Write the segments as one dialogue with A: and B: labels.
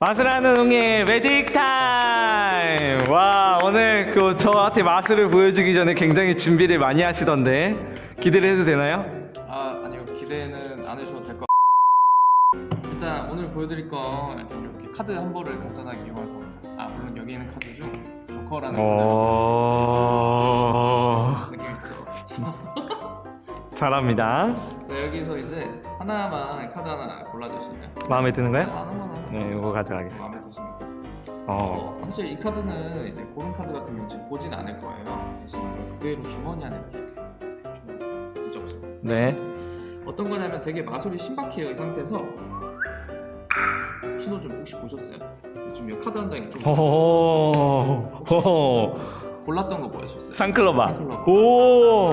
A: 맛을 하는 웅의 매직 타임! 와, 오늘 그 저한테 맛을 보여주기 전에 굉장히 준비를 많이 하시던데 기대를 해도 되나요?
B: 아 아니요 기대는 안 해주셔도 될 것 같아요 일단 오늘 보여드릴 건 일단 이렇게 카드 한 벌을 간단하게 이용할 겁니다 아 물론 여기 있는 카드 중 조커라는
A: 어...
B: 카드가 느낌 있죠
A: 잘합니다.
B: 자 여기서 이제 하나만 카드 하나 골라주시면
A: 마음에 드는 거요?
B: 하나만 하나
A: 네, 이거 가져가겠습니다.
B: 마음에 드시면
A: 어,
B: 어, 사실 이 카드는 이제 고른 카드 같은 경우 지금 보진 않을 거예요 대신 이걸 그대로 주머니 안에 넣어줄게요 주머니 진짜 없습니다
A: 네.
B: 어떤 거냐면 되게 마술이 신박해요 이 상태에서 신호 좀 혹시 보셨어요? 지금 이 카드 한 장이 좀
A: 호호호. 호호.
B: 골랐던 거 뭐였었어요?
A: 산클로바.
B: 산클로바.
A: 오.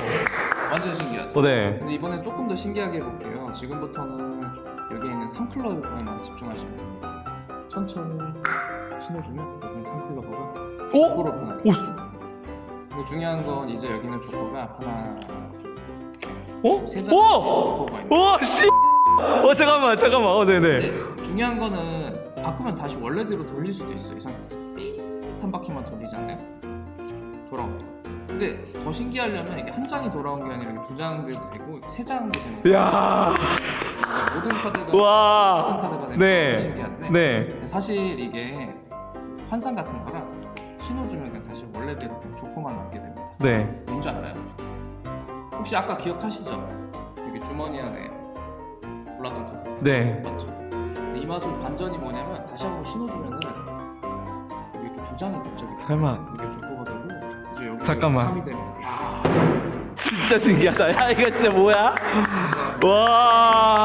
B: 완전 신기하죠?
A: 어, 네.
B: 근데 이번엔 조금 더 신기하게 해볼게요 지금부터는 여기에 있는 3클럽에만 집중하시면 됩니다 천천히 신호 주면 여기는 3클럽가
A: 오.
B: 조커로 변하게
A: 오.
B: 근데 중요한 건 이제 여기는 조커가 하나
A: 오.
B: 세 장.
A: 오.
B: 조커가 있는
A: 오. 씨. 어 잠깐만 잠깐만. 어 네네.
B: 근데 중요한 거는 바꾸면 다시 원래대로 돌릴 수도 있어요. 이 상태에서 삐한 바퀴만 돌리지 않아요? 돌아옵니다. 근데 더 신기하려면 이게 한 장이 돌아온 게 아니라 두 장도 되고 세 장도 되는 거예요.
A: 야.
B: 그러니까 모든 카드가 같은
A: 와.
B: 카드가 되는
A: 네.
B: 게 신기한데
A: 네.
B: 사실 이게 환상 같은 거라 신호 주면 그냥 다시 원래대로 조커만 남게 됩니다.
A: 네.
B: 뭔지 알아요? 혹시 아까 기억하시죠? 여기 주머니 안에 골랐던 카드.
A: 네.
B: 맞죠? 근데 이 마술 반전이 뭐냐면 다시 한번 신어주면은 이렇게 두 장이 갑자기
A: 설마.
B: 이게 조커가 되고 이제 여기
A: 잠깐만.
B: 3이 되면 야
A: 진짜 신기하다. 야 이거 진짜 뭐야? 와.